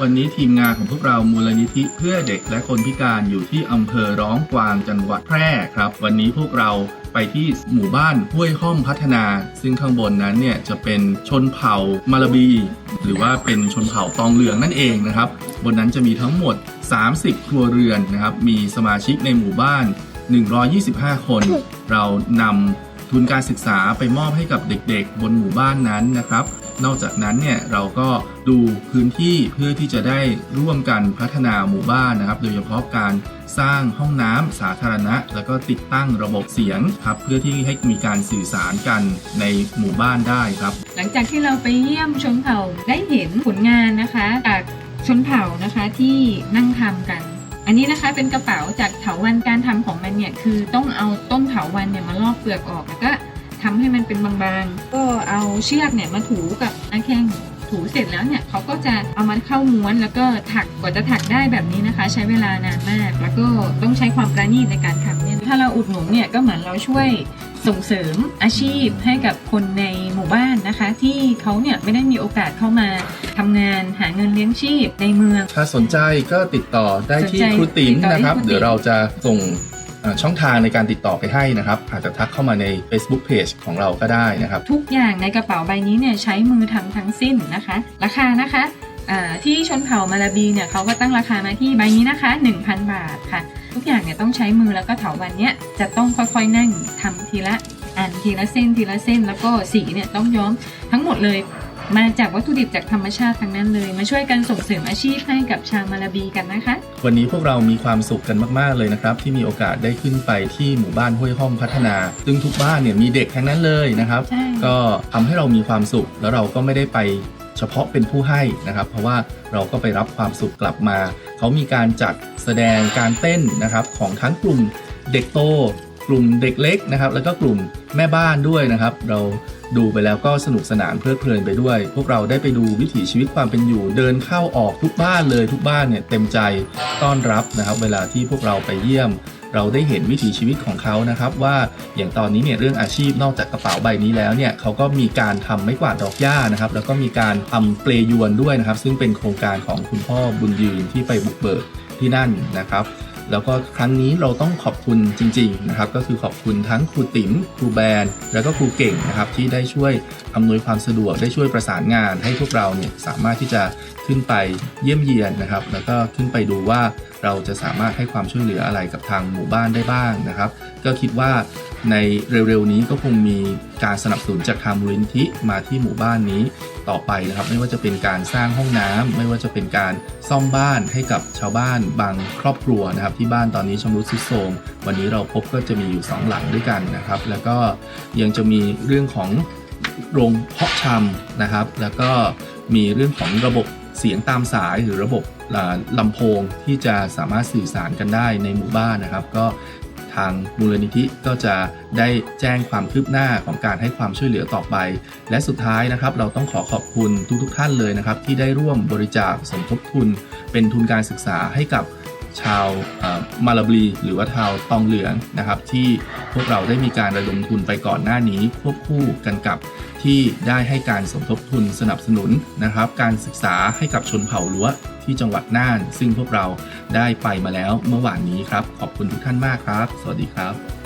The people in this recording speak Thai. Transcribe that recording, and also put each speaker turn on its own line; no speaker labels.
วันนี้ทีมงานของพวกเรามูลนิธิเพื่อเด็กและคนพิการอยู่ที่อำเภอร้องกวางจังหวัดแพร่ครับ วันนี้พวกเราไปที่หมู่บ้านห้วยห้อมพัฒนา ซึ่งข้างบนนั้นเนี่ยจะเป็นชนเผ่ามาลาบี หรือว่าเป็นชนเผ่าตองเหลืองนั่นเองนะครับ บนนั้นจะมีทั้งหมด 30 ครัวเรือนนะครับ มีสมาชิกในหมู่บ้าน 125 คน เรานำทุนการศึกษาไปมอบให้กับเด็กๆ บนหมู่บ้านนั้นนะครับ นอกจากนั้นเนี่ยเราก็ดูพื้นที่เพื่อที่จะได้ร่วมกันพัฒนาหมู่บ้านนะครับ โดยเฉพาะการสร้างห้องน้ำสาธารณะ แล้วก็ติดตั้งระบบเสียงครับเพื่อที่ให้มีการสื่อสารกันในหมู่บ้านได้ครับ
หลังจากที่เราไปเยี่ยมชนเผ่าได้เห็นผลงานนะคะจากชนเผ่านะคะที่นั่งทำกัน อันนี้นะคะเป็นกระเป๋าจากเถาวันการทำของมันเนี่ยคือต้องเอาต้นเถาวันเนี่ยมาลอกเปลือกออกแล้วก็ ทำให้มันเป็นบางๆ ก็เอาเชือกเนี่ยมาถูกับหน้าแข้งถูเสร็จแล้วเนี่ยเขาก็จะเอามาเข้าม้วนแล้วก็ถักกว่าจะถักได้แบบนี้นะคะ ใช้เวลานานมาก แล้วก็ต้องใช้ความประณีตในการทำเนี่ยถ้าเราอุดหนุนเนี่ยก็เหมือนเราช่วยส่งเสริมอาชีพให้กับคนในหมู่บ้านนะคะ ที่เขาเนี่ยไม่ได้มีโอกาสเข้ามาทำงานหาเงินเลี้ยงชีพในเมือง
ถ้าสนใจก็ติดต่อได้ที่
สนใจ
ครูติ๋ม
ติดต่อที่
นะครับ
ครูติ๋ม
เดี๋ยวเราจะส่งเอ่อ ช่องทางในการติดต่อไปให้นะครับ อาจจะทักเข้ามาใน Facebook Page ของเราก็ได้นะครับ
ทุกอย่างในกระเป๋าใบนี้เนี่ยใช้มือทำทั้งสิ้นนะคะ ราคานะคะที่ชนเผ่ามาลาบีเนี่ยเขาก็ตั้งราคามาที่ใบนี้นะคะ 1,000 บาทค่ะ ทุกอย่างเนี่ยต้องใช้มือแล้วก็เถาวันเนี่ยจะต้องค่อยๆนั่งทำทีละอันทีละเส้นทีละเส้นแล้วก็สีเนี่ยต้องย้อมทั้งหมดเลย มาจากวัตถุดิบจากธรรมชาติทั้งนั้นเลย มาช่วยกันส่งเสริมอาชีพให้กับชาวมาลาบีกันนะคะ
วันนี้พวกเรามีความสุขกันมาก ๆ เลยนะครับ ที่มีโอกาสได้ขึ้นไปที่หมู่บ้านห้วยห้อมพัฒนา ซึ่งทุกบ้านเนี่ยมีเด็กทั้งนั้นเลยนะครับ
ใช่
ก็ทำให้เรามีความสุขแล้วเราก็ไม่ได้ไปเฉพาะเป็นผู้ให้นะครับ เพราะว่าเราก็ไปรับความสุขกลับมา เขามีการจัดแสดงการเต้นนะครับของทั้งกลุ่มเด็กโต กลุ่มเด็กเล็กนะครับแล้วก็กลุ่มแม่บ้านด้วยนะครับ เรา ดูไปแล้วก็สนุกสนานเพลิดเพลินไปด้วย พวกเราได้ไปดูวิถีชีวิตความเป็นอยู่ เดินเข้าออกทุกบ้านเลยทุกบ้านเนี่ยเต็มใจต้อนรับนะครับ เวลาที่พวกเราไปเยี่ยม เราได้เห็นวิถีชีวิตของเขานะครับ ว่าอย่างตอนนี้เนี่ยเรื่องอาชีพนอกจากกระเป๋าใบนี้แล้วเนี่ยเขาก็มีการทำไม้กวาดดอกหญ้านะครับ แล้วก็มีการทำเปลยวนด้วยนะครับ ซึ่งเป็นโครงการของคุณพ่อบุญยืนที่ไปบุกเบิกที่นั่นนะครับ แล้วก็ครั้งนี้เราต้องขอบคุณจริงๆนะครับก็คือขอบคุณทั้งครูติ๋มครูแบนแล้วก็ครูเก่งนะครับที่ได้ช่วยอำนวยความสะดวกได้ช่วยประสานงาน ให้พวกเราเนี่ยสามารถที่จะขึ้นไปเยี่ยมเยียนนะครับ แล้วก็ขึ้นไปดูว่าเราจะสามารถให้ความช่วยเหลืออะไรกับทางหมู่บ้านได้บ้างนะครับ ก็คิดว่าในเร็วๆนี้ก็คงมีการสนับสนุนจากทางมูลนิธิมาที่หมู่บ้านนี้ต่อไปนะครับ ไม่ว่าจะเป็นการสร้างห้องน้ำไม่ว่าจะเป็นการซ่อมบ้านให้กับชาวบ้านบางครอบครัวนะครับ ที่บ้านตอนนี้ชำรุดทรุดโทรมวันนี้เราพบก็จะมีอยู่สองหลังด้วยกันนะครับ แล้วก็ยังจะมีเรื่องของโรงเพาะชำนะครับ แล้วก็มีเรื่องของระบบเสียงตามสายหรือระบบลำโพงที่จะสามารถสื่อสารกันได้ในหมู่บ้านนะครับ ก็ ทางมูลนิธิก็จะได้แจ้งความคืบหน้าของการให้ความช่วยเหลือต่อไป และสุดท้ายนะครับ เราต้องขอขอบคุณทุกๆทท่านเลยนะครับ ที่ได้ร่วมบริจาคสมทบทุน เป็นทุนการศึกษาให้กับ ชาวมาลาบลีหรือว่าชาวตองเหลืองนะครับ ที่พวกเราได้มีการระดมทุนไปก่อนหน้านี้ควบคู่กันกับที่ได้ให้การสมทบทุนสนับสนุนนะครับ การศึกษาให้กับชนเผ่าล้วที่จังหวัดน่าน ซึ่งพวกเราได้ไปมาแล้วเมื่อวานนี้ครับ ขอบคุณทุกท่านมากครับ สวัสดีครับ